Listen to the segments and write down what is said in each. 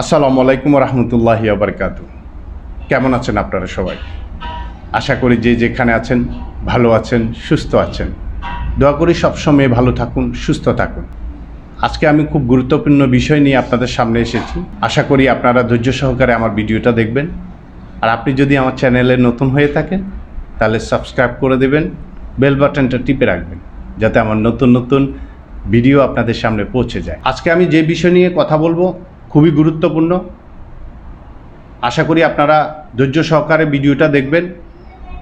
আসসালামু আলাইকুম রহমতুল্লাহি আবরকাত কেমন আছেন আপনারা সবাই? আশা করি যে যেখানে আছেন, ভালো আছেন, সুস্থ আছেন। দোয়া করি সবসময় ভালো থাকুন, সুস্থ থাকুন। আজকে আমি খুব গুরুত্বপূর্ণ বিষয় নিয়ে আপনাদের সামনে এসেছি। আশা করি আপনারা ধৈর্য সহকারে আমার ভিডিওটা দেখবেন। আর আপনি যদি আমার চ্যানেলে নতুন হয়ে থাকেন, তাহলে সাবস্ক্রাইব করে দেবেন, বেল বাটনটা টিপে রাখবেন, যাতে আমার নতুন নতুন ভিডিও আপনাদের সামনে পৌঁছে যায়। আজকে আমি যে বিষয় নিয়ে কথা বলব, খুবই গুরুত্বপূর্ণ। আশা করি আপনারা ধৈর্য সহকারে ভিডিওটা দেখবেন।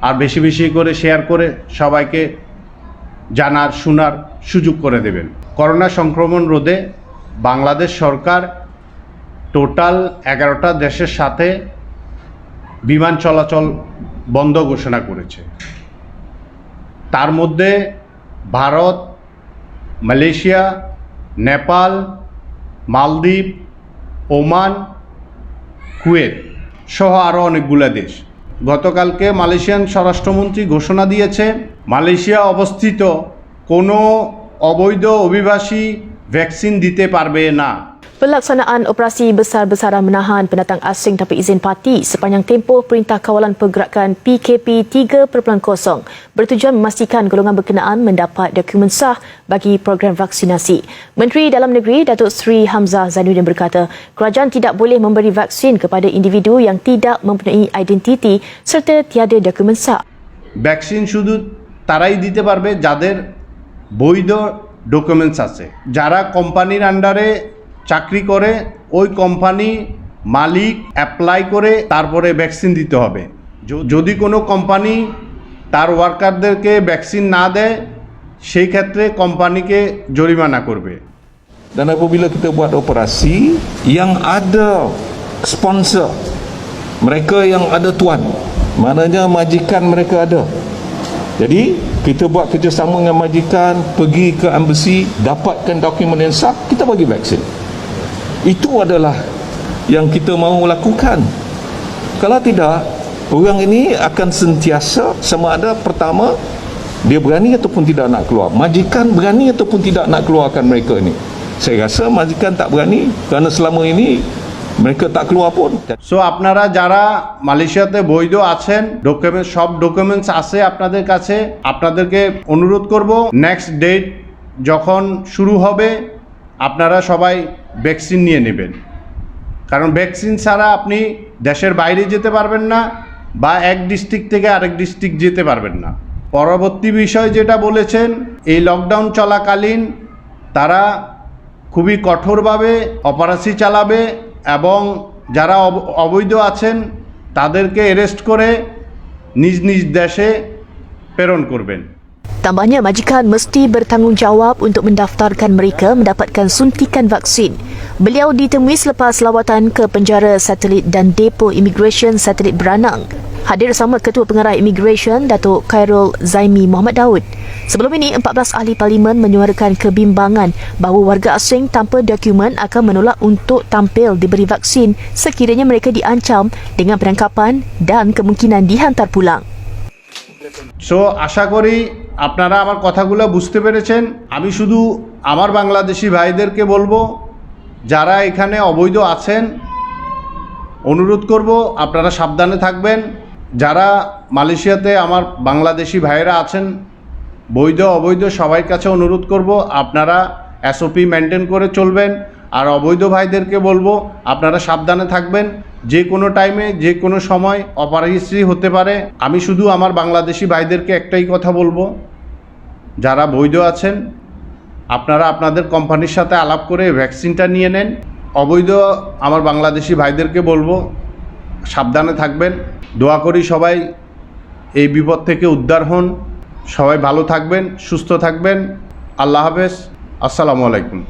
আর বেশি বেশি করে শেয়ার করে সবাইকে জানার, শোনার সুযোগ করে দেবেন। করোনা সংক্রমণ রোধে বাংলাদেশ সরকার টোটাল এগারোটা দেশের সাথে বিমান চলাচল বন্ধ ঘোষণা করেছে। তার মধ্যে ভারত মালয়েশিয়া, নেপাল, মালদ্বীপ, ওমান, কুয়েত সহ আরও অনেকগুলো দেশ। গতকালকে মালয়েশিয়ান স্বরাষ্ট্রমন্ত্রী ঘোষণা দিয়েছে, মালয়েশিয়া অবস্থিত কোনো অবৈধ অভিবাসী ভ্যাকসিন দিতে পারবে না Pelaksanaan operasi besar-besaran menahan pendatang asing tanpa izin parti sepanjang tempoh Perintah Kawalan Pergerakan PKP 3.0 bertujuan memastikan golongan berkenaan mendapat dokumen sah bagi program vaksinasi. Menteri Dalam Negeri Datuk Seri Hamzah Zainuddin berkata, kerajaan tidak boleh memberi vaksin kepada individu yang tidak mempunyai identiti serta tiada dokumen sah. Vaccine শুধু তারাই দিতে পারবে যাদের বৈধ documents আছে। যারা কোম্পানির আন্ডারে চাকরি করে, ওই কোম্পানি মালিক অ্যাপ্লাই করে, তারপরে ভ্যাকসিন দিতে হবে। যদি কোনো কোম্পানি তার ওয়ার্কারদেরকে ভ্যাকসিন না দেয়, সেই ক্ষেত্রে কোম্পানিকে জরিমানা করবে। Dan apabila kita buat operasi, yang ada sponsor, mereka yang ada tuan majikan mereka ada. Jadi kita buat kerjasama dengan majikan pergi ke embassy dapatkan dokumen yang sah kita bagi vaksin. Itu adalah yang kita mahu lakukan. Kalau tidak orang ini akan sentiasa sama ada pertama dia berani ataupun tidak nak keluar. Majikan berani ataupun tidak nak keluarkan mereka ini. Saya rasa majikan tak berani kerana selama ini mereka tak keluar pun. So আপনারা যারা মালয়েশিয়াতে বৈধ আছেন document সব documents আছে আপনাদের কাছে, আপনাদেরকে অনুরোধ করব নেক্সট ডেট যখন শুরু হবে, আপনারা সবাই ভ্যাকসিন নিয়ে নেবেন। কারণ ভ্যাকসিন ছাড়া আপনি দেশের বাইরে যেতে পারবেন না, বা এক ডিস্ট্রিক্ট থেকে আরেক ডিস্ট্রিক্ট যেতে পারবেন না। পরবর্তী বিষয় যেটা বলেছেন, এই লকডাউন চলাকালীন তারা খুবই কঠোরভাবে অপারেশি চালাবে এবং যারা অব- অবৈধ আছেন তাদেরকে অ্যারেস্ট করে নিজ নিজ দেশে প্রেরণ করবেন Tambahnya, majikan mesti bertanggungjawab untuk mendaftarkan mereka mendapatkan suntikan vaksin. Beliau ditemui selepas lawatan ke penjara satelit dan depo imigresen satelit Beranang. Hadir bersama Ketua Pengarah Imigresen Datuk Khairul Zaimi Muhammad Daud. Sebelum ini, 14 ahli parlimen menyuarakan kebimbangan bahawa warga asing tanpa dokumen akan menolak untuk tampil diberi vaksin sekiranya mereka diancam dengan penangkapan dan kemungkinan dihantar pulang. So আশা করি আপনারা আমার কথাগুলো বুঝতে পেরেছেন আমি শুধু আমার বাংলাদেশি ভাইদেরকে বলবো যারা এখানে অবৈধ আছেন অনুরোধ করব আপনারা সাবধানে থাকবেন যারা মালয়েশিয়াতে আমার বাংলাদেশি ভাইয়েরা আছেন, বৈধ, অবৈধ সবার কাছে অনুরোধ করব, আপনারা এসওপি মেনটেন করে চলবেন। আর অবৈধ ভাইদেরকে বলব, আপনারা সাবধানে থাকবেন। যে কোনো টাইমে যে কোনো সময় অপারেশি হতে পারে। আমি শুধু আমার বাংলাদেশি ভাইদেরকে একটাই কথা বলব, যারা বৈধ আছেন, আপনারা আপনাদের কোম্পানির সাথে আলাপ করে ভ্যাকসিনটা নিয়ে নেন। অবৈধ আমার বাংলাদেশি ভাইদেরকে বলব সাবধানে থাকবেন। দোয়া করি সবাই এই বিপদ থেকে উদ্ধার হন। সবাই ভালো থাকবেন, সুস্থ থাকবেন। আল্লাহ হাফেজ। আসসালামু আলাইকুম।